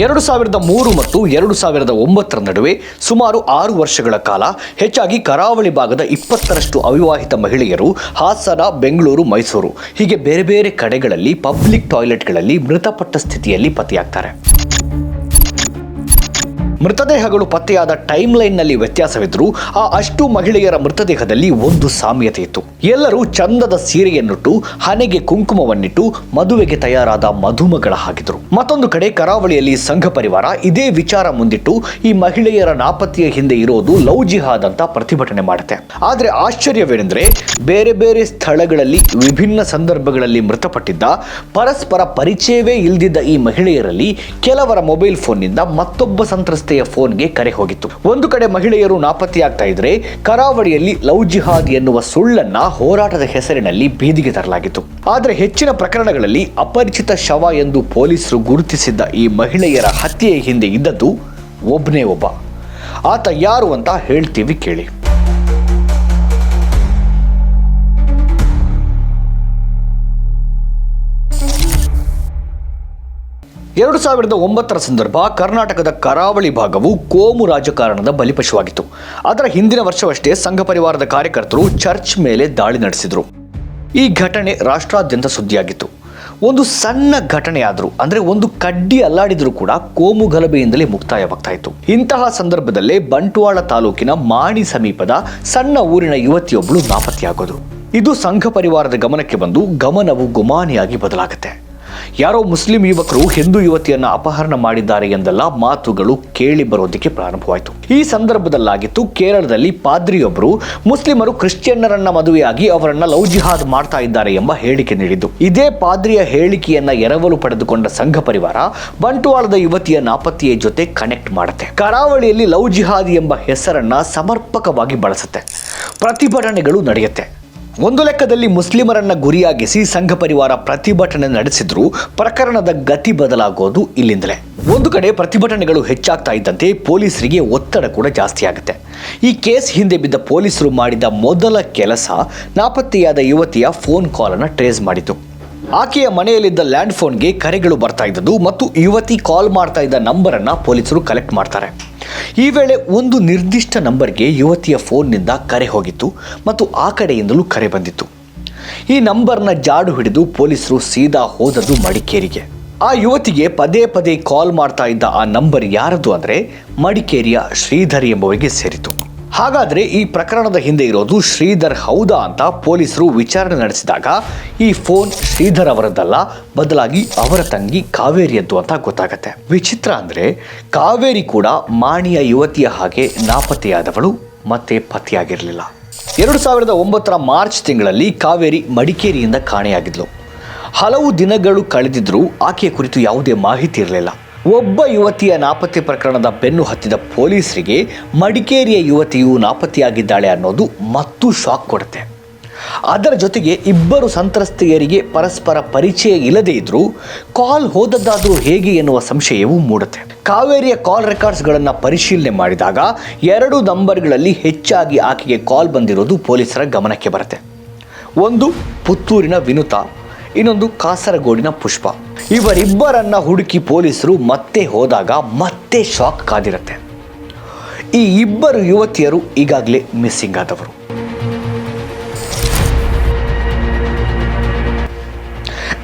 ಎರಡು ಸಾವಿರದ ಮೂರು ಮತ್ತು ಎರಡು ಸಾವಿರದ ಒಂಬತ್ತರ ನಡುವೆ ಸುಮಾರು ಆರು ವರ್ಷಗಳ ಕಾಲ ಹೆಚ್ಚಾಗಿ ಕರಾವಳಿ ಭಾಗದ ಇಪ್ಪತ್ತರಷ್ಟು ಅವಿವಾಹಿತ ಮಹಿಳೆಯರು ಹಾಸನ, ಬೆಂಗಳೂರು, ಮೈಸೂರು ಹೀಗೆ ಬೇರೆ ಬೇರೆ ಕಡೆಗಳಲ್ಲಿ ಪಬ್ಲಿಕ್ ಟಾಯ್ಲೆಟ್ಗಳಲ್ಲಿ ಮೃತಪಟ್ಟ ಸ್ಥಿತಿಯಲ್ಲಿ ಪತ್ತೆಯಾಗ್ತಾರೆ. ಮೃತದೇಹಗಳು ಪತ್ತೆಯಾದ ಟೈಮ್ ಲೈನ್ನಲ್ಲಿ ವ್ಯತ್ಯಾಸವಿದ್ರು ಆ ಅಷ್ಟು ಮಹಿಳೆಯರ ಮೃತದೇಹದಲ್ಲಿ ಒಂದು ಸಾಮ್ಯತೆ ಇತ್ತು. ಎಲ್ಲರೂ ಚಂದದ ಸೀರೆಯನ್ನುಟ್ಟು, ಹಣೆಗೆ ಕುಂಕುಮವನ್ನಿಟ್ಟು ಮದುವೆಗೆ ತಯಾರಾದ ಮಧುಮಗಳ ಹಾಗಿದ್ರು. ಮತ್ತೊಂದು ಕಡೆ ಕರಾವಳಿಯಲ್ಲಿ ಸಂಘ ಪರಿವಾರ ಇದೇ ವಿಚಾರ ಮುಂದಿಟ್ಟು, ಈ ಮಹಿಳೆಯರ ನಾಪತ್ತೆಯ ಹಿಂದೆ ಇರೋದು ಲವ್ ಜಿಹಾದ್ ಅಂತ ಪ್ರತಿಭಟನೆ ಮಾಡುತ್ತೆ. ಆದರೆ ಆಶ್ಚರ್ಯವೇನೆಂದ್ರೆ, ಬೇರೆ ಬೇರೆ ಸ್ಥಳಗಳಲ್ಲಿ ವಿಭಿನ್ನ ಸಂದರ್ಭಗಳಲ್ಲಿ ಮೃತಪಟ್ಟಿದ್ದ, ಪರಸ್ಪರ ಪರಿಚಯವೇ ಇಲ್ದಿದ್ದ ಈ ಮಹಿಳೆಯರಲ್ಲಿ ಕೆಲವರ ಮೊಬೈಲ್ ಫೋನ್ನಿಂದ ಮತ್ತೊಬ್ಬ ಸಂತ್ರಸ್ತೆಯ ಫೋನ್ಗೆ ಕರೆ ಹೋಗಿತ್ತು. ಒಂದು ಕಡೆ ಮಹಿಳೆಯರು ನಾಪತ್ತೆಯಾಗ್ತಾ ಇದ್ರೆ ಕರಾವಳಿಯಲ್ಲಿ ಲವ್ ಜಿಹಾದ್ ಎನ್ನುವ ಸುಳ್ಳನ್ನ ಹೋರಾಟದ ಹೆಸರಿನಲ್ಲಿ ಬೀದಿಗೆ ತರಲಾಗಿತ್ತು. ಆದರೆ ಹೆಚ್ಚಿನ ಪ್ರಕರಣಗಳಲ್ಲಿ ಅಪರಿಚಿತ ಶವ ಎಂದು ಪೊಲೀಸರು ಗುರುತಿಸಿದ್ದ ಈ ಮಹಿಳೆಯರ ಹತ್ಯೆಯ ಹಿಂದೆ ಇದ್ದದ್ದು ಒಬ್ಬನೇ ಒಬ್ಬ. ಆತ ಯಾರು ಅಂತ ಹೇಳ್ತೀವಿ ಕೇಳಿ. ಎರಡು ಸಾವಿರದ ಒಂಬತ್ತರ ಸಂದರ್ಭ ಕರ್ನಾಟಕದ ಕರಾವಳಿ ಭಾಗವು ಕೋಮು ರಾಜಕಾರಣದ ಬಲಿಪಶುವಾಗಿತ್ತು. ಅದರ ಹಿಂದಿನ ವರ್ಷವಷ್ಟೇ ಸಂಘ ಪರಿವಾರದ ಕಾರ್ಯಕರ್ತರು ಚರ್ಚ್ ಮೇಲೆ ದಾಳಿ ನಡೆಸಿದರು. ಈ ಘಟನೆ ರಾಷ್ಟ್ರಾದ್ಯಂತ ಸುದ್ದಿಯಾಗಿತ್ತು. ಒಂದು ಸಣ್ಣ ಘಟನೆಯಾದರೂ, ಅಂದರೆ ಒಂದು ಕಡ್ಡಿ ಅಲ್ಲಾಡಿದರೂ ಕೂಡ ಕೋಮು ಗಲಭೆಯಿಂದಲೇ ಮುಕ್ತಾಯವಾಗ್ತಾ ಇತ್ತು ಇಂತಹ ಸಂದರ್ಭದಲ್ಲೇ ಬಂಟ್ವಾಳ ತಾಲೂಕಿನ ಮಾಣಿ ಸಮೀಪದ ಸಣ್ಣ ಊರಿನ ಯುವತಿಯೊಬ್ಬಳು ನಾಪತ್ತೆಯಾಗೋದು. ಇದು ಸಂಘ ಪರಿವಾರದ ಗಮನಕ್ಕೆ ಬಂದು ಗಮನವು ಗುಮಾನಿಯಾಗಿ ಬದಲಾಗುತ್ತೆ. ಯಾರೋ ಮುಸ್ಲಿಂ ಯುವಕರು ಹಿಂದೂ ಯುವತಿಯನ್ನ ಅಪಹರಣ ಮಾಡಿದ್ದಾರೆ ಎಂದೆಲ್ಲ ಮಾತುಗಳು ಕೇಳಿ ಬರೋದಕ್ಕೆ ಪ್ರಾರಂಭವಾಯಿತು. ಈ ಸಂದರ್ಭದಲ್ಲಾಗಿತ್ತು ಕೇರಳದಲ್ಲಿ ಪಾದ್ರಿಯೊಬ್ಬರು ಮುಸ್ಲಿಮರು ಕ್ರಿಶ್ಚಿಯನ್ನರನ್ನ ಮದುವೆಯಾಗಿ ಅವರನ್ನ ಲವ್ ಜಿಹಾದ್ ಮಾಡ್ತಾ ಇದ್ದಾರೆ ಎಂಬ ಹೇಳಿಕೆ ನೀಡಿದ್ದು. ಇದೇ ಪಾದ್ರಿಯ ಹೇಳಿಕೆಯನ್ನ ಎರವಲು ಪಡೆದುಕೊಂಡ ಸಂಘ ಪರಿವಾರ ಬಂಟ್ವಾಳದ ಯುವತಿಯ ನಾಪತ್ತೆಯ ಜೊತೆ ಕನೆಕ್ಟ್ ಮಾಡುತ್ತೆ. ಕರಾವಳಿಯಲ್ಲಿ ಲವ್ ಜಿಹಾದ್ ಎಂಬ ಹೆಸರನ್ನ ಸಮರ್ಪಕವಾಗಿ ಬಳಸುತ್ತೆ. ಪ್ರತಿಭಟನೆಗಳು ನಡೆಯುತ್ತೆ. ಒಂದು ಲೆಕ್ಕದಲ್ಲಿ ಮುಸ್ಲಿಮರನ್ನ ಗುರಿಯಾಗಿಸಿ ಸಂಘ ಪರಿವಾರ ಪ್ರತಿಭಟನೆ ನಡೆಸಿದ್ರು ಪ್ರಕರಣದ ಗತಿ ಬದಲಾಗೋದು ಇಲ್ಲಿಂದಲೇ. ಒಂದು ಕಡೆ ಪ್ರತಿಭಟನೆಗಳು ಹೆಚ್ಚಾಗ್ತಾ ಇದ್ದಂತೆ ಪೊಲೀಸರಿಗೆ ಒತ್ತಡ ಕೂಡ ಜಾಸ್ತಿ ಆಗುತ್ತೆ. ಈ ಕೇಸ್ ಹಿಂದೆ ಬಿದ್ದ ಪೊಲೀಸರು ಮಾಡಿದ ಮೊದಲ ಕೆಲಸ ನಾಪತ್ತೆಯಾದ ಯುವತಿಯ ಫೋನ್ ಕಾಲನ್ನು ಟ್ರೇಸ್ ಮಾಡಿತು. ಆಕೆಯ ಮನೆಯಲ್ಲಿದ್ದ ಲ್ಯಾಂಡ್ ಫೋನ್ಗೆ ಕರೆಗಳು ಬರ್ತಾ ಇದ್ದದ್ದು ಮತ್ತು ಯುವತಿ ಕಾಲ್ ಮಾಡ್ತಾ ಇದ್ದ ನಂಬರನ್ನ ಪೊಲೀಸರು ಕಲೆಕ್ಟ್ ಮಾಡ್ತಾರೆ. ಈ ವೇಳೆ ಒಂದು ನಿರ್ದಿಷ್ಟ ನಂಬರ್ಗೆ ಯುವತಿಯ ಫೋನ್ನಿಂದ ಕರೆ ಹೋಗಿತ್ತು ಮತ್ತು ಆ ಕಡೆಯಿಂದಲೂ ಕರೆ ಬಂದಿತ್ತು. ಈ ನಂಬರ್ನ ಜಾಡು ಹಿಡಿದು ಪೊಲೀಸರು ಸೀದಾ ಹೋದದ್ದು ಮಡಿಕೇರಿಗೆ. ಆ ಯುವತಿಗೆ ಪದೇ ಪದೇ ಕಾಲ್ ಮಾಡ್ತಾ ಇದ್ದ ಆ ನಂಬರ್ ಯಾರದು ಅಂದರೆ ಮಡಿಕೇರಿಯ ಶ್ರೀಧರ್ ಎಂಬುವರಿಗೆ ಸೇರಿತು. ಹಾಗಾದ್ರೆ ಈ ಪ್ರಕರಣದ ಹಿಂದೆ ಇರೋದು ಶ್ರೀಧರ್ ಹೌದಾ ಅಂತ ಪೊಲೀಸರು ವಿಚಾರಣೆ ನಡೆಸಿದಾಗ ಈ ಫೋನ್ ಶ್ರೀಧರ್ ಅವರದ್ದಲ್ಲ, ಬದಲಾಗಿ ಅವರ ತಂಗಿ ಕಾವೇರಿಯದ್ದು ಅಂತ ಗೊತ್ತಾಗತ್ತೆ. ವಿಚಿತ್ರ ಅಂದ್ರೆ ಕಾವೇರಿ ಕೂಡ ಮಾಣಿಯ ಯುವತಿಯ ಹಾಗೆ ನಾಪತ್ತೆಯಾದವಳು ಮತ್ತೆ ಪತಿಯಾಗಿರಲಿಲ್ಲ. ಎರಡು ಸಾವಿರದ ಒಂಬತ್ತರ ಮಾರ್ಚ್ ತಿಂಗಳಲ್ಲಿ ಕಾವೇರಿ ಮಡಿಕೇರಿಯಿಂದ ಕಾಣೆಯಾಗಿದ್ಲು. ಹಲವು ದಿನಗಳು ಕಳೆದಿದ್ರೂ ಆಕೆಯ ಕುರಿತು ಯಾವುದೇ ಮಾಹಿತಿ ಇರಲಿಲ್ಲ. ಒಬ್ಬ ಯುವತಿಯ ನಾಪತ್ತೆ ಪ್ರಕರಣದ ಬೆನ್ನು ಹತ್ತಿದ ಪೊಲೀಸರಿಗೆ ಮಡಿಕೇರಿಯ ಯುವತಿಯು ನಾಪತ್ತೆಯಾಗಿದ್ದಾಳೆ ಅನ್ನೋದು ಮತ್ತೂ ಶಾಕ್ ಕೊಡುತ್ತೆ. ಅದರ ಜೊತೆಗೆ ಇಬ್ಬರು ಸಂತ್ರಸ್ತೆಯರಿಗೆ ಪರಸ್ಪರ ಪರಿಚಯ ಇಲ್ಲದೇ ಇದ್ರೂ ಕಾಲ್ ಹೋದದ್ದಾದರೂ ಹೇಗೆ ಎನ್ನುವ ಸಂಶಯವೂ ಮೂಡುತ್ತೆ. ಕಾವೇರಿಯ ಕಾಲ್ ರೆಕಾರ್ಡ್ಸ್ಗಳನ್ನು ಪರಿಶೀಲನೆ ಮಾಡಿದಾಗ ಎರಡು ನಂಬರ್ಗಳಲ್ಲಿ ಹೆಚ್ಚಾಗಿ ಆಕೆಗೆ ಕಾಲ್ ಬಂದಿರೋದು ಪೊಲೀಸರ ಗಮನಕ್ಕೆ ಬರುತ್ತೆ. ಒಂದು ಪುತ್ತೂರಿನ ವಿನುತಾ ಇನ್ನೊಂದು ಕಾಸರಗೋಡಿನ ಪುಷ್ಪ. ಇವರಿಬ್ಬರನ್ನ ಹುಡುಕಿ ಪೊಲೀಸರು ಮತ್ತೆ ಹೋದಾಗ ಮತ್ತೆ ಶಾಕ್ ಕಾದಿರುತ್ತೆ. ಈ ಇಬ್ಬರು ಯುವತಿಯರು ಈಗಾಗಲೇ ಮಿಸ್ಸಿಂಗ್ ಆದವರು.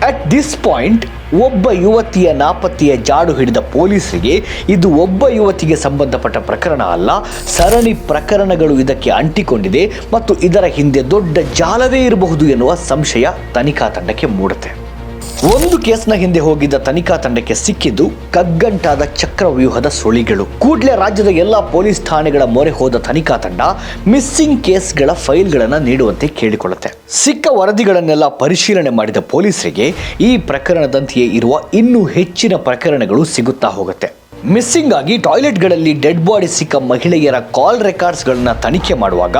ಅಟ್ ದಿಸ್ ಪಾಯಿಂಟ್ ಒಬ್ಬ ಯುವತಿಯ ನಾಪತ್ತೆಯ ಜಾಡು ಹಿಡಿದ ಪೊಲೀಸರಿಗೆ ಇದು ಒಬ್ಬ ಯುವತಿಗೆ ಸಂಬಂಧಪಟ್ಟ ಪ್ರಕರಣ ಅಲ್ಲ, ಸರಣಿ ಪ್ರಕರಣಗಳು ಇದಕ್ಕೆ ಅಂಟಿಕೊಂಡಿದೆ ಮತ್ತು ಇದರ ಹಿಂದೆ ದೊಡ್ಡ ಜಾಲವೇ ಇರಬಹುದು ಎನ್ನುವ ಸಂಶಯ ತನಿಖಾ ತಂಡಕ್ಕೆ ಮೂಡುತ್ತೆ. ಒಂದು ಕೇಸ್ನ ಹಿಂದೆ ಹೋಗಿದ್ದ ತನಿಖಾ ತಂಡಕ್ಕೆ ಸಿಕ್ಕಿದ್ದು ಕಗ್ಗಂಟಾದ ಚಕ್ರವ್ಯೂಹದ ಸುಳಿಗಳು. ಕೂಡಲೇ ರಾಜ್ಯದ ಎಲ್ಲ ಪೊಲೀಸ್ ಠಾಣೆಗಳ ಮೊರೆ ಹೋದ ತನಿಖಾ ತಂಡ ಮಿಸ್ಸಿಂಗ್ ಕೇಸ್ಗಳ ಫೈಲ್ಗಳನ್ನು ನೀಡುವಂತೆ ಕೇಳಿಕೊಳ್ಳುತ್ತೆ. ಸಿಕ್ಕ ವರದಿಗಳನ್ನೆಲ್ಲ ಪರಿಶೀಲನೆ ಮಾಡಿದ ಪೊಲೀಸರಿಗೆ ಈ ಪ್ರಕರಣದಂತೆಯೇ ಇರುವ ಇನ್ನೂ ಹೆಚ್ಚಿನ ಪ್ರಕರಣಗಳು ಸಿಗುತ್ತಾ ಹೋಗುತ್ತೆ. ಮಿಸ್ಸಿಂಗ್ ಆಗಿ ಟಾಯ್ಲೆಟ್ಗಳಲ್ಲಿ ಡೆಡ್ ಬಾಡಿ ಸಿಕ್ಕ ಮಹಿಳೆಯರ ಕಾಲ್ ರೆಕಾರ್ಡ್ಸ್ಗಳನ್ನು ತನಿಖೆ ಮಾಡುವಾಗ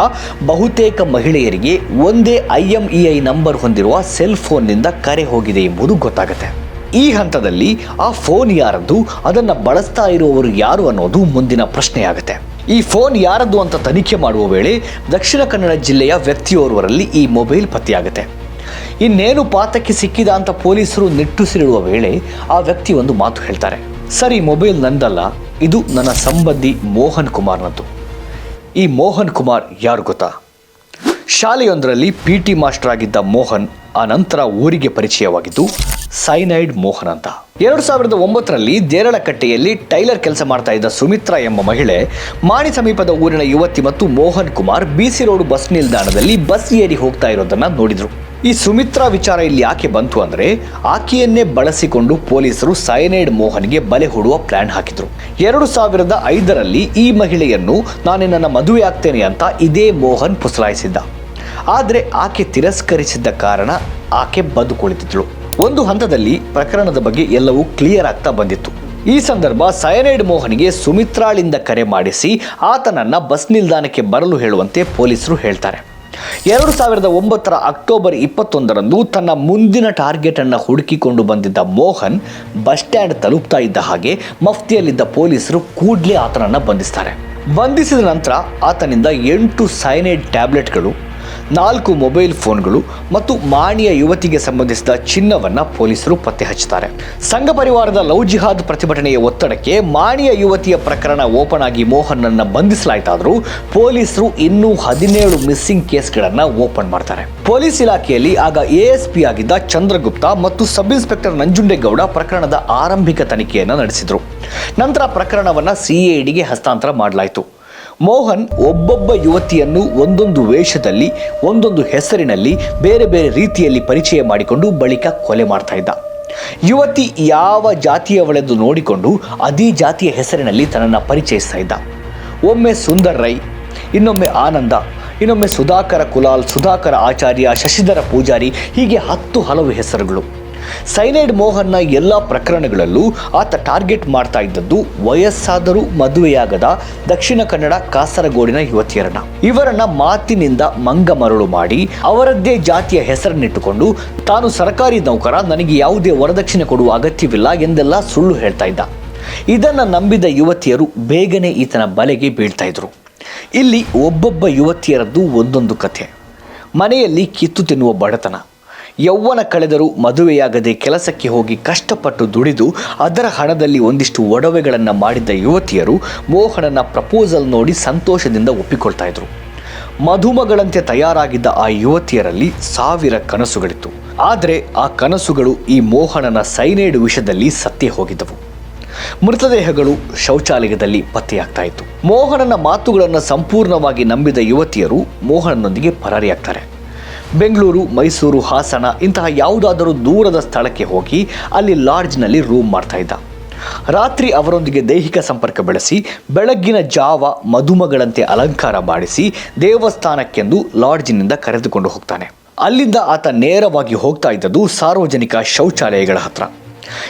ಬಹುತೇಕ ಮಹಿಳೆಯರಿಗೆ ಒಂದೇ I M E I number ಹೊಂದಿರುವ ಸೆಲ್ ಫೋನ್ನಿಂದ ಕರೆ ಹೋಗಿದೆ ಎಂಬುದು ಗೊತ್ತಾಗುತ್ತೆ. ಈ ಹಂತದಲ್ಲಿ ಆ ಫೋನ್ ಯಾರದ್ದು, ಅದನ್ನು ಬಳಸ್ತಾ ಇರುವವರು ಯಾರು ಅನ್ನೋದು ಮುಂದಿನ ಪ್ರಶ್ನೆಯಾಗುತ್ತೆ. ಈ ಫೋನ್ ಯಾರದ್ದು ಅಂತ ತನಿಖೆ ಮಾಡುವ ವೇಳೆ ದಕ್ಷಿಣ ಕನ್ನಡ ಜಿಲ್ಲೆಯ ವ್ಯಕ್ತಿಯೋರ್ವರಲ್ಲಿ ಈ ಮೊಬೈಲ್ ಪತ್ತೆಯಾಗುತ್ತೆ. ಇನ್ನೇನು ಪಾತಕ್ಕೆ ಸಿಕ್ಕಿದ ಅಂತ ಪೊಲೀಸರು ನಿಟ್ಟುಸಿರಿಡುವ ವೇಳೆ ಆ ವ್ಯಕ್ತಿ ಒಂದು ಮಾತು ಹೇಳ್ತಾರೆ. ಸರಿ, ಮೊಬೈಲ್ ನಂದಲ್ಲ. ಇದು ನನ್ನ ಸಂಬಂಧಿ ಮೋಹನ್ ಕುಮಾರ್ನದ್ದು. ಈ ಮೋಹನ್ ಕುಮಾರ್ ಯಾರು ಗೊತ್ತಾ? ಶಾಲೆಯೊಂದರಲ್ಲಿ ಪಿ ಟಿ ಮಾಸ್ಟರ್ ಆಗಿದ್ದ ಮೋಹನ್ ಆ ನಂತರ ಊರಿಗೆ ಪರಿಚಯವಾಗಿದ್ದು, ಸೈನೈಡ್ ಮೋಹನ್ ಅಂತ. ಎರಡು ಸಾವಿರದ ಒಂಬತ್ತರಲ್ಲಿ ದೇರಳಕಟ್ಟೆಯಲ್ಲಿ ಟೈಲರ್ ಕೆಲಸ ಮಾಡ್ತಾ ಇದ್ದ ಸುಮಿತ್ರಾ ಎಂಬ ಮಹಿಳೆ ಮಾಣಿ ಸಮೀಪದ ಊರಿನ ಯುವತಿ ಮತ್ತು Mohan Kumar BC road bus ನಿಲ್ದಾಣದಲ್ಲಿ ಬಸ್ ಏರಿ ಹೋಗ್ತಾ ಇರೋದನ್ನ ನೋಡಿದ್ರು. ಈ ಸುಮಿತ್ರಾ ವಿಚಾರ ಇಲ್ಲಿ ಯಾಕೆ ಬಂತು ಅಂದ್ರೆ ಆಕೆಯನ್ನೇ ಬಳಸಿಕೊಂಡು ಪೊಲೀಸರು ಸೈನೈಡ್ ಮೋಹನ್ಗೆ ಬಲೆ ಹೂಡುವ ಪ್ಲಾನ್ ಹಾಕಿದ್ರು. ಎರಡು ಸಾವಿರದ ಐದರಲ್ಲಿ ಈ ಮಹಿಳೆಯನ್ನು ನಾನು ನನ್ನ ಮದುವೆ ಆಗ್ತೇನೆ ಅಂತ ಇದೇ ಮೋಹನ್ ಪುಸಲಾಯಿಸಿದ್ದ. ಆದರೆ ಆಕೆ ತಿರಸ್ಕರಿಸಿದ್ದ ಕಾರಣ ಆಕೆ ಬದುಕುಳಿತಿದ್ಳು. ಒಂದು ಹಂತದಲ್ಲಿ ಪ್ರಕರಣದ ಬಗ್ಗೆ ಎಲ್ಲವೂ ಕ್ಲಿಯರ್ ಆಗ್ತಾ ಬಂದಿತ್ತು. ಈ ಸಂದರ್ಭ ಸಯನೈಡ್ ಮೋಹನ್ಗೆ ಸುಮಿತ್ರಾಳಿಂದ ಕರೆ ಮಾಡಿಸಿ ಆತನನ್ನ ಬಸ್ ನಿಲ್ದಾಣಕ್ಕೆ ಬರಲು ಹೇಳುವಂತೆ ಪೊಲೀಸರು ಹೇಳ್ತಾರೆ. ಎರಡು ಸಾವಿರದ ಒಂಬತ್ತರ ಅಕ್ಟೋಬರ್ ಇಪ್ಪತ್ತೊಂದರಂದು ತನ್ನ ಮುಂದಿನ ಟಾರ್ಗೆಟ್ ಅನ್ನು ಹುಡುಕಿಕೊಂಡು ಬಂದಿದ್ದ ಮೋಹನ್ ಬಸ್ ಸ್ಟ್ಯಾಂಡ್ ತಲುಪ್ತಾ ಇದ್ದ ಹಾಗೆ ಮಫ್ತಿಯಲ್ಲಿದ್ದ ಪೊಲೀಸರು ಕೂಡಲೇ ಆತನನ್ನು ಬಂಧಿಸ್ತಾರೆ. ಬಂಧಿಸಿದ ನಂತರ ಆತನಿಂದ ಎಂಟು ಸೈನೈಡ್ ಟ್ಯಾಬ್ಲೆಟ್ಗಳು ನಾಲ್ಕು ಮೊಬೈಲ್ ಫೋನ್ಗಳು ಮತ್ತು ಮಾಣಿಯ ಯುವತಿಗೆ ಸಂಬಂಧಿಸಿದ ಚಿನ್ನವನ್ನ ಪೊಲೀಸರು ಪತ್ತೆ ಹಚ್ಚುತ್ತಾರೆ. ಸಂಘ ಪರಿವಾರದ ಲವ್ ಜಿಹಾದ್ ಪ್ರತಿಭಟನೆಯ ಒತ್ತಡಕ್ಕೆ ಮಾಣಿಯ ಯುವತಿಯ ಪ್ರಕರಣ ಓಪನ್ ಆಗಿ ಮೋಹನ್ನನ್ನ ಬಂಧಿಸಲಾಯಿತಾದರೂ ಪೊಲೀಸರು ಇನ್ನೂ ಹದಿನೇಳು ಮಿಸ್ಸಿಂಗ್ ಕೇಸ್ಗಳನ್ನು ಓಪನ್ ಮಾಡ್ತಾರೆ. ಪೊಲೀಸ್ ಇಲಾಖೆಯಲ್ಲಿ ಆಗ ಎಎಸ್ಪಿ ಆಗಿದ್ದ ಚಂದ್ರಗುಪ್ತ ಮತ್ತು ಸಬ್ ಇನ್ಸ್ಪೆಕ್ಟರ್ ನಂಜುಂಡೇಗೌಡ ಪ್ರಕರಣದ ಆರಂಭಿಕ ತನಿಖೆಯನ್ನು ನಡೆಸಿದರು. ನಂತರ ಪ್ರಕರಣವನ್ನ ಸಿಐಡಿಗೆ ಹಸ್ತಾಂತರ ಮಾಡಲಾಯಿತು. ಮೋಹನ್ ಒಬ್ಬೊಬ್ಬ ಯುವತಿಯನ್ನು ಒಂದೊಂದು ವೇಷದಲ್ಲಿ, ಒಂದೊಂದು ಹೆಸರಿನಲ್ಲಿ ಬೇರೆ ಬೇರೆ ರೀತಿಯಲ್ಲಿ ಪರಿಚಯ ಮಾಡಿಕೊಂಡು ಬಳಿಕ ಕೊಲೆ ಮಾಡ್ತಾ ಇದ್ದ. ಯುವತಿ ಯಾವ ಜಾತಿಯವಳೆಂದು ನೋಡಿಕೊಂಡು ಅದೇ ಜಾತಿಯ ಹೆಸರಿನಲ್ಲಿ ತನ್ನನ್ನು ಪರಿಚಯಿಸ್ತಾ ಇದ್ದ. ಒಮ್ಮೆ ಸುಂದರ್ ರೈ, ಇನ್ನೊಮ್ಮೆ ಆನಂದ, ಇನ್ನೊಮ್ಮೆ ಸುಧಾಕರ ಕುಲಾಲ್, ಸುಧಾಕರ ಆಚಾರ್ಯ, ಶಶಿಧರ ಪೂಜಾರಿ, ಹೀಗೆ ಹತ್ತು ಹಲವು ಹೆಸರುಗಳು. ಸೈನೈಡ್ ಮೋಹನ್ನ ಎಲ್ಲ ಪ್ರಕರಣಗಳಲ್ಲೂ ಆತ ಟಾರ್ಗೆಟ್ ಮಾಡ್ತಾ ಇದ್ದದ್ದು ವಯಸ್ಸಾದರೂ ಮದುವೆಯಾಗದ ದಕ್ಷಿಣ ಕನ್ನಡ ಕಾಸರಗೋಡಿನ ಯುವತಿಯರನ್ನ. ಇವರನ್ನ ಮಾತಿನಿಂದ ಮಂಗ ಮರಳು ಮಾಡಿ ಅವರದ್ದೇ ಜಾತಿಯ ಹೆಸರನ್ನಿಟ್ಟುಕೊಂಡು ತಾನು ಸರ್ಕಾರಿ ನೌಕರ, ನನಗೆ ಯಾವುದೇ ವರದಕ್ಷಿಣೆ ಕೊಡುವ ಅಗತ್ಯವಿಲ್ಲ ಎಂದೆಲ್ಲ ಸುಳ್ಳು ಹೇಳ್ತಾ ಇದ್ದ. ಇದನ್ನ ನಂಬಿದ ಯುವತಿಯರು ಬೇಗನೆ ಈತನ ಬಲೆಗೆ ಬೀಳ್ತಾ ಇದ್ರು. ಇಲ್ಲಿ ಒಬ್ಬೊಬ್ಬ ಯುವತಿಯರದ್ದು ಒಂದೊಂದು ಕಥೆ. ಮನೆಯಲ್ಲಿ ಕಿತ್ತು ತಿನ್ನುವ ಬಡತನ. ಯೌವನ ಕಳೆದರೂ ಮದುವೆಯಾಗದೆ ಕೆಲಸಕ್ಕೆ ಹೋಗಿ ಕಷ್ಟಪಟ್ಟು ದುಡಿದು ಅದರ ಹಣದಲ್ಲಿ ಒಂದಿಷ್ಟು ಒಡವೆಗಳನ್ನು ಮಾಡಿದ್ದ ಯುವತಿಯರು ಮೋಹನನ ಪ್ರಪೋಸಲ್ ನೋಡಿ ಸಂತೋಷದಿಂದ ಒಪ್ಪಿಕೊಳ್ತಾ ಇದ್ರು. ಮಧುಮಗಳಂತೆ ತಯಾರಾಗಿದ್ದ ಆ ಯುವತಿಯರಲ್ಲಿ ಸಾವಿರ ಕನಸುಗಳಿತ್ತು. ಆದರೆ ಆ ಕನಸುಗಳು ಈ ಮೋಹನನ ಸೈನೈಡ್ ವಿಷದಲ್ಲಿ ಸತ್ತೇ ಹೋಗಿದ್ದವು. ಮೃತದೇಹಗಳು ಶೌಚಾಲಯದಲ್ಲಿ ಪತ್ತೆಯಾಗ್ತಾ ಇತ್ತು. ಮೋಹನನ ಮಾತುಗಳನ್ನು ಸಂಪೂರ್ಣವಾಗಿ ನಂಬಿದ ಯುವತಿಯರು ಮೋಹನನೊಂದಿಗೆ ಪರಾರಿಯಾಗ್ತಾರೆ. ಬೆಂಗಳೂರು, ಮೈಸೂರು, ಹಾಸನ ಇಂತಹ ಯಾವುದಾದರೂ ದೂರದ ಸ್ಥಳಕ್ಕೆ ಹೋಗಿ ಅಲ್ಲಿ ಲಾಡ್ಜ್ನಲ್ಲಿ ರೂಮ್ ಮಾಡ್ತಾ ಇದ್ದ. ರಾತ್ರಿ ಅವರೊಂದಿಗೆ ದೈಹಿಕ ಸಂಪರ್ಕ ಬೆಳೆಸಿ, ಬೆಳಗ್ಗಿನ ಜಾವ ಮದುಮಗಳಂತೆ ಅಲಂಕಾರ ಮಾಡಿಸಿ ದೇವಸ್ಥಾನಕ್ಕೆಂದು ಲಾಡ್ಜಿನಿಂದ ಕರೆದುಕೊಂಡು ಹೋಗ್ತಾನೆ. ಅಲ್ಲಿಂದ ಆತ ನೇರವಾಗಿ ಹೋಗ್ತಾ ಇದ್ದದ್ದು ಸಾರ್ವಜನಿಕ ಶೌಚಾಲಯಗಳ ಹತ್ರ.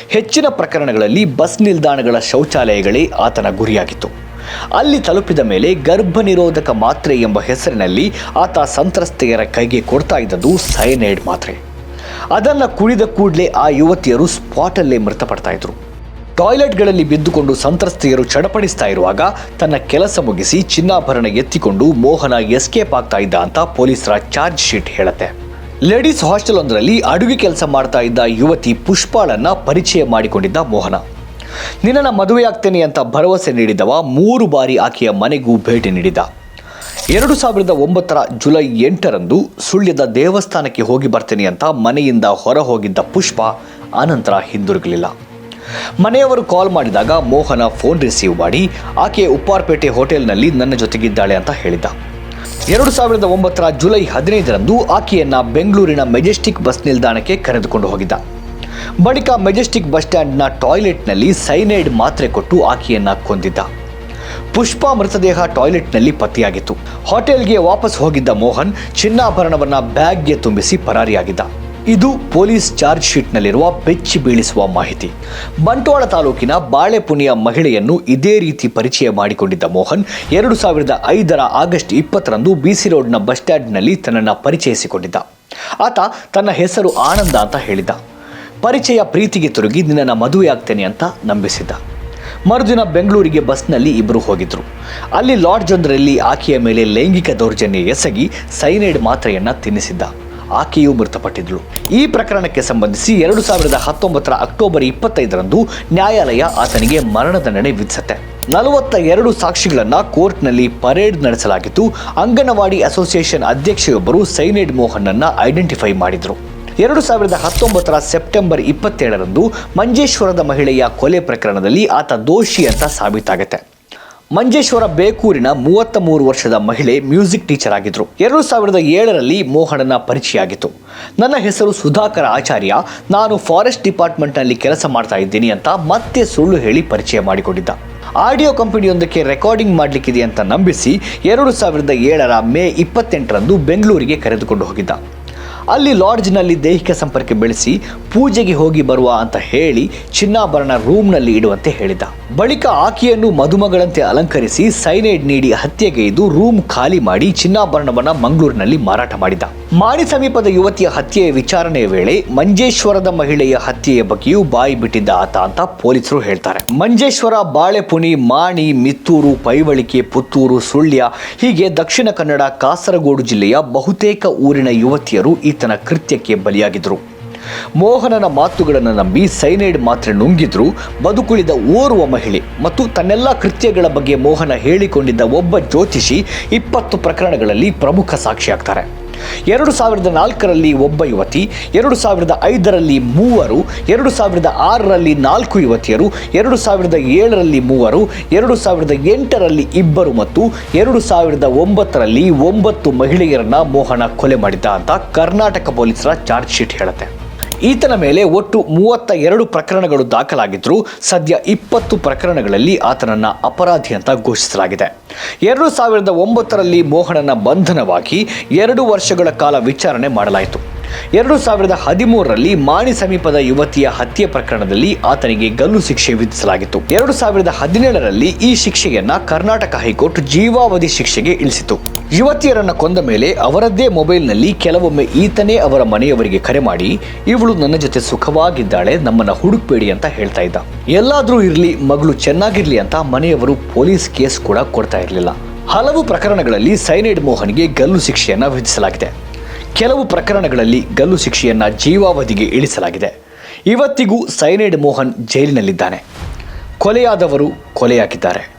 ಹೆಚ್ಚಿನ ಪ್ರಕರಣಗಳಲ್ಲಿ ಬಸ್ ನಿಲ್ದಾಣಗಳ ಶೌಚಾಲಯಗಳೇ ಆತನ ಗುರಿಯಾಗಿತ್ತು. ಅಲ್ಲಿ ತಲುಪಿದ ಮೇಲೆ ಗರ್ಭ ನಿರೋಧಕ ಮಾತ್ರೆ ಎಂಬ ಹೆಸರಿನಲ್ಲಿ ಆತ ಸಂತ್ರಸ್ತೆಯರ ಕೈಗೆ ಕೊಡ್ತಾ ಇದ್ದದ್ದು ಸೈನೈಡ್ ಮಾತ್ರೆ. ಅದನ್ನು ಕುಡಿದ ಕೂಡಲೇ ಆ ಯುವತಿಯರು ಸ್ಪಾಟಲ್ಲೇ ಮೃತಪಡ್ತಾ ಇದ್ರು. ಟಾಯ್ಲೆಟ್ಗಳಲ್ಲಿ ಬಿದ್ದುಕೊಂಡು ಸಂತ್ರಸ್ತೆಯರು ಚಡಪಡಿಸ್ತಾ ಇರುವಾಗ ತನ್ನ ಕೆಲಸ ಮುಗಿಸಿ ಚಿನ್ನಾಭರಣ ಎತ್ತಿಕೊಂಡು ಮೋಹನ ಎಸ್ಕೇಪ್ ಆಗ್ತಾ ಇದ್ದ ಅಂತ ಪೊಲೀಸರ ಚಾರ್ಜ್ ಶೀಟ್ ಹೇಳುತ್ತೆ. ಲೇಡೀಸ್ ಹಾಸ್ಟೆಲ್ ಒಂದರಲ್ಲಿ ಅಡುಗೆ ಕೆಲಸ ಮಾಡ್ತಾ ಇದ್ದ ಯುವತಿ ಪುಷ್ಪಾಳನ್ನ ಪರಿಚಯ ಮಾಡಿಕೊಂಡಿದ್ದ ಮೋಹನ. ನಿನ್ನನ್ನು ಮದುವೆಯಾಗ್ತೇನೆ ಅಂತ ಭರವಸೆ ನೀಡಿದವ ಮೂರು ಬಾರಿ ಆಕೆಯ ಮನೆಗೂ ಭೇಟಿ ನೀಡಿದ. ಎರಡು ಸಾವಿರದ ಒಂಬತ್ತರ ಜುಲೈ ಎಂಟರಂದು ಸುಳ್ಯದ ದೇವಸ್ಥಾನಕ್ಕೆ ಹೋಗಿ ಬರ್ತೇನೆ ಅಂತ ಮನೆಯಿಂದ ಹೊರ ಹೋಗಿದ್ದ ಪುಷ್ಪ ಆನಂತರ ಹಿಂದಿರುಗಲಿಲ್ಲ. ಮನೆಯವರು ಕಾಲ್ ಮಾಡಿದಾಗ ಮೋಹನ ಫೋನ್ ರಿಸೀವ್ ಮಾಡಿ, ಆಕೆ ಉಪ್ಪಾರ್ಪೇಟೆ ಹೋಟೆಲ್ನಲ್ಲಿ ನನ್ನ ಜೊತೆಗಿದ್ದಾಳೆ ಅಂತ ಹೇಳಿದ್ದ. ಎರಡು ಸಾವಿರದ ಒಂಬತ್ತರ ಜುಲೈ ಹದಿನೈದರಂದು ಆಕೆಯನ್ನು ಬೆಂಗಳೂರಿನ ಮೆಜೆಸ್ಟಿಕ್ ಬಸ್ ನಿಲ್ದಾಣಕ್ಕೆ ಕರೆದುಕೊಂಡು ಹೋಗಿದ್ದ. ಬಳಿಕ ಮೆಜೆಸ್ಟಿಕ್ ಬಸ್ ಸ್ಟ್ಯಾಂಡ್ನ ಟಾಯ್ಲೆಟ್ನಲ್ಲಿ ಸೈನೈಡ್ ಮಾತ್ರೆ ಕೊಟ್ಟು ಆಕೆಯನ್ನು ಕೊಂದಿದ್ದ. ಪುಷ್ಪ ಮೃತದೇಹ ಟಾಯ್ಲೆಟ್ನಲ್ಲಿ ಪತ್ತೆಯಾಗಿತ್ತು. ಹೋಟೆಲ್ಗೆ ವಾಪಸ್ ಹೋಗಿದ್ದ ಮೋಹನ್ ಚಿನ್ನಾಭರಣವನ್ನ ಬ್ಯಾಗ್ಗೆ ತುಂಬಿಸಿ ಪರಾರಿಯಾಗಿದ್ದ. ಇದು ಪೊಲೀಸ್ ಚಾರ್ಜ್ ಶೀಟ್ನಲ್ಲಿರುವ ಬೆಚ್ಚಿ ಬೀಳಿಸುವ ಮಾಹಿತಿ. ಬಂಟ್ವಾಳ ತಾಲೂಕಿನ ಬಾಳೆಪುಣಿಯ ಮಹಿಳೆಯನ್ನು ಇದೇ ರೀತಿ ಪರಿಚಯ ಮಾಡಿಕೊಂಡಿದ್ದ ಮೋಹನ್ ಎರಡು ಸಾವಿರದ ಐದರ ಆಗಸ್ಟ್ ಇಪ್ಪತ್ತರಂದು ಬಿಸಿ ರೋಡ್ನ ಬಸ್ ಸ್ಟ್ಯಾಂಡ್ನಲ್ಲಿ ತನ್ನನ್ನು ಪರಿಚಯಿಸಿಕೊಂಡಿದ್ದ. ಆತ ತನ್ನ ಹೆಸರು ಆನಂದ ಅಂತ ಹೇಳಿದ್ದ. ಪರಿಚಯ ಪ್ರೀತಿಗೆ ತಿರುಗಿ ಮದುವೆ ಆಗ್ತೇನೆ ಅಂತ ನಂಬಿಸಿದ್ದ. ಮರುದಿನ ಬೆಂಗಳೂರಿಗೆ ಬಸ್ನಲ್ಲಿ ಇಬ್ಬರು ಹೋಗಿದ್ರು. ಅಲ್ಲಿ ಲಾಡ್ಜ್ ಒಂದರಲ್ಲಿ ಆಕೆಯ ಮೇಲೆ ಲೈಂಗಿಕ ದೌರ್ಜನ್ಯ ಎಸಗಿ ಸೈನೈಡ್ ಮಾತ್ರೆಯನ್ನ ತಿನ್ನಿಸಿದ್ದ. ಆಕೆಯೂ ಮೃತಪಟ್ಟಿದ್ದಳು ಈ ಪ್ರಕರಣಕ್ಕೆ ಸಂಬಂಧಿಸಿ ಎರಡು ಸಾವಿರದ ಹತ್ತೊಂಬತ್ತರ ಅಕ್ಟೋಬರ್ ಇಪ್ಪತ್ತೈದರಂದು ನ್ಯಾಯಾಲಯ ಆತನಿಗೆ ಮರಣದಂಡನೆ ವಿಧಿಸುತ್ತೆ. ನಲವತ್ತ ಎರಡು ಸಾಕ್ಷಿಗಳನ್ನು ಕೋರ್ಟ್ನಲ್ಲಿ ಪರೇಡ್ ನಡೆಸಲಾಗಿದ್ದು, ಅಂಗನವಾಡಿ ಅಸೋಸಿಯೇಷನ್ ಅಧ್ಯಕ್ಷೆಯೊಬ್ಬರು ಸೈನೈಡ್ ಮೋಹನ್ನನ್ನ ಐಡೆಂಟಿಫೈ ಮಾಡಿದ್ರು. ಎರಡು ಸಾವಿರದ ಹತ್ತೊಂಬತ್ತರ ಸೆಪ್ಟೆಂಬರ್ ಇಪ್ಪತ್ತೇಳರಂದು ಮಂಜೇಶ್ವರದ ಮಹಿಳೆಯ ಕೊಲೆ ಪ್ರಕರಣದಲ್ಲಿ ಆತ ದೋಷಿ ಅಂತ ಸಾಬೀತಾಗತ್ತೆ. ಮಂಜೇಶ್ವರ ಬೇಕೂರಿನ ಮೂವತ್ತ ಮೂರು ವರ್ಷದ ಮಹಿಳೆ ಮ್ಯೂಸಿಕ್ ಟೀಚರ್ ಆಗಿದ್ದರು ಎರಡು ಸಾವಿರದ ಏಳರಲ್ಲಿ ಮೋಹನನ ಪರಿಚಯ ಆಗಿತ್ತು ನನ್ನ ಹೆಸರು ಸುಧಾಕರ ಆಚಾರ್ಯ. ನಾನು ಫಾರೆಸ್ಟ್ ಡಿಪಾರ್ಟ್ಮೆಂಟ್ನಲ್ಲಿ ಕೆಲಸ ಮಾಡ್ತಾ ಇದ್ದೀನಿ ಅಂತ ಮತ್ತೆ ಸುಳ್ಳು ಹೇಳಿ ಪರಿಚಯ ಮಾಡಿಕೊಂಡಿದ್ದ. ಆಡಿಯೋ ಕಂಪನಿಯೊಂದಕ್ಕೆ ರೆಕಾರ್ಡಿಂಗ್ ಮಾಡಲಿಕ್ಕಿದೆ ಅಂತ ನಂಬಿಸಿ ಎರಡು ಸಾವಿರದ ಏಳರ ಮೇ ಇಪ್ಪತ್ತೆಂಟರಂದು ಬೆಂಗಳೂರಿಗೆ ಕರೆದುಕೊಂಡು ಹೋಗಿದ್ದ. ಅಲ್ಲಿ ಲಾಡ್ಜ್ನಲ್ಲಿ ದೈಹಿಕ ಸಂಪರ್ಕ ಬೆಳೆಸಿ ಪೂಜೆಗೆ ಹೋಗಿ ಬರುವ ಅಂತ ಹೇಳಿ ಚಿನ್ನಾಭರಣ ರೂಮ್ನಲ್ಲಿ ಇಡುವಂತೆ ಹೇಳಿದ. ಬಳಿಕ ಆಕೆಯನ್ನು ಮದುಮಗಳಂತೆ ಅಲಂಕರಿಸಿ ಸೈನೈಡ್ ನೀಡಿ ಹತ್ಯೆಗೈದು ರೂಮ್ ಖಾಲಿ ಮಾಡಿ ಚಿನ್ನಾಭರಣವನ್ನು ಮಂಗಳೂರಿನಲ್ಲಿ ಮಾರಾಟ ಮಾಡಿದ್ದ ಮಾಣಿ ಸಮೀಪದ ಯುವತಿಯ ಹತ್ಯೆಯ ವಿಚಾರಣೆಯ ವೇಳೆ ಮಂಜೇಶ್ವರದ ಮಹಿಳೆಯ ಹತ್ಯೆಯ ಬಗ್ಗೆಯೂ ಬಾಯಿ ಬಿಟ್ಟಿದ್ದ ಆತ ಅಂತ ಪೊಲೀಸರು ಹೇಳ್ತಾರೆ. ಮಂಜೇಶ್ವರ ಬಾಳೆಪುಣಿ ಮಾಣಿ, ಮಿತ್ತೂರು, ಪೈವಳಿಕೆ, ಪುತ್ತೂರು, ಸುಳ್ಯ, ಹೀಗೆ ದಕ್ಷಿಣ ಕನ್ನಡ, ಕಾಸರಗೋಡು ಜಿಲ್ಲೆಯ ಬಹುತೇಕ ಊರಿನ ಯುವತಿಯರು ಈತನ ಕೃತ್ಯಕ್ಕೆ ಬಲಿಯಾಗಿದ್ದರು. ಮೋಹನನ ಮಾತುಗಳನ್ನು ನಂಬಿ ಸೈನೈಡ್ ಮಾತ್ರೆ ನುಂಗಿದ್ರು. ಬದುಕುಳಿದ ಓರ್ವ ಮಹಿಳೆ ಮತ್ತು ತನ್ನೆಲ್ಲ ಕೃತ್ಯಗಳ ಬಗ್ಗೆ ಮೋಹನ ಹೇಳಿಕೊಂಡಿದ್ದ ಒಬ್ಬ ಜ್ಯೋತಿಷಿ ಇಪ್ಪತ್ತು ಪ್ರಕರಣಗಳಲ್ಲಿ ಪ್ರಮುಖ ಸಾಕ್ಷಿಯಾಗ್ತಾರೆ. ಎರಡು ಸಾವಿರದ ನಾಲ್ಕರಲ್ಲಿ ಒಬ್ಬ ಯುವತಿ, ಎರಡು ಸಾವಿರದ ಐದರಲ್ಲಿ ಮೂವರು, ಎರಡು ಸಾವಿರದ ಆರರಲ್ಲಿ ನಾಲ್ಕು ಯುವತಿಯರು, ಎರಡು ಸಾವಿರದ ಏಳರಲ್ಲಿ ಮೂವರು, ಎರಡು ಸಾವಿರದ ಎಂಟರಲ್ಲಿ ಇಬ್ಬರು ಮತ್ತು ಎರಡು ಸಾವಿರದ ಒಂಬತ್ತರಲ್ಲಿ ಒಂಬತ್ತು ಮಹಿಳೆಯರನ್ನ ಮೋಹನ ಕೊಲೆ ಮಾಡಿದ್ದ ಅಂತ ಕರ್ನಾಟಕ ಪೊಲೀಸರ ಚಾರ್ಜ್ ಶೀಟ್ ಹೇಳುತ್ತೆ. ಈತನ ಮೇಲೆ ಒಟ್ಟು ಮೂವತ್ತ ಎರಡು ಪ್ರಕರಣಗಳು ದಾಖಲಾಗಿದ್ದರೂ ಸದ್ಯ ಇಪ್ಪತ್ತು ಪ್ರಕರಣಗಳಲ್ಲಿ ಆತನನ್ನ ಅಪರಾಧಿ ಅಂತ ಘೋಷಿಸಲಾಗಿದೆ. ಎರಡು ಸಾವಿರದ ಒಂಬತ್ತರಲ್ಲಿ ಮೋಹನನ ಬಂಧನವಾಗಿ ಎರಡು ವರ್ಷಗಳ ಕಾಲ ವಿಚಾರಣೆ ಮಾಡಲಾಯಿತು. ಎರಡು ಸಾವಿರದ ಹದಿಮೂರರಲ್ಲಿ ಮಾಣಿ ಸಮೀಪದ ಯುವತಿಯ ಹತ್ಯೆ ಪ್ರಕರಣದಲ್ಲಿ ಆತನಿಗೆ ಗಲ್ಲು ಶಿಕ್ಷೆ ವಿಧಿಸಲಾಗಿತ್ತು. ಎರಡು ಸಾವಿರದ ಹದಿನೇಳರಲ್ಲಿ ಈ ಶಿಕ್ಷೆಯನ್ನ ಕರ್ನಾಟಕ ಹೈಕೋರ್ಟ್ ಜೀವಾವಧಿ ಶಿಕ್ಷೆಗೆ ಇಳಿಸಿತು ಯುವತಿಯರನ್ನ ಕೊಂದ ಮೇಲೆ ಅವರದ್ದೇ ಮೊಬೈಲ್ನಲ್ಲಿ ಕೆಲವೊಮ್ಮೆ ಈತನೇ ಅವರ ಮನೆಯವರಿಗೆ ಕರೆ ಮಾಡಿ, ಇವಳು ನನ್ನ ಜೊತೆ ಸುಖವಾಗಿದ್ದಾಳೆ, ನಮ್ಮನ್ನ ಹುಡುಕ್ಬೇಡಿ ಅಂತ ಹೇಳ್ತಾ ಇದ್ದ. ಎಲ್ಲಾದರೂ ಇರಲಿ, ಮಗಳು ಚೆನ್ನಾಗಿರ್ಲಿ ಅಂತ ಮನೆಯವರು ಪೊಲೀಸ್ ಕೇಸ್ ಕೂಡ ಕೊಡ್ತಾ ಇರಲಿಲ್ಲ. ಹಲವು ಪ್ರಕರಣಗಳಲ್ಲಿ ಸೈನೈಡ್ ಮೋಹನ್ಗೆ ಗಲ್ಲು ಶಿಕ್ಷೆಯನ್ನು ವಿಧಿಸಲಾಗಿದೆ. ಕೆಲವು ಪ್ರಕರಣಗಳಲ್ಲಿ ಗಲ್ಲು ಶಿಕ್ಷೆಯನ್ನು ಜೀವಾವಧಿಗೆ ಇಳಿಸಲಾಗಿದೆ. ಇವತ್ತಿಗೂ ಸೈನೈಡ್ ಮೋಹನ್ ಜೈಲಿನಲ್ಲಿದ್ದಾನೆ. ಕೊಲೆಯಾದವರು ಕೊಲೆಯಾಗಿದ್ದಾರೆ.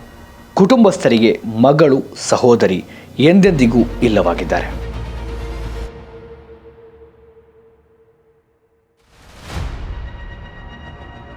ಕುಟುಂಬಸ್ಥರಿಗೆ ಮಗಳು, ಸಹೋದರಿ ಎಂದೆಂದಿಗೂ ಇಲ್ಲವಾಗಿದ್ದಾರೆ.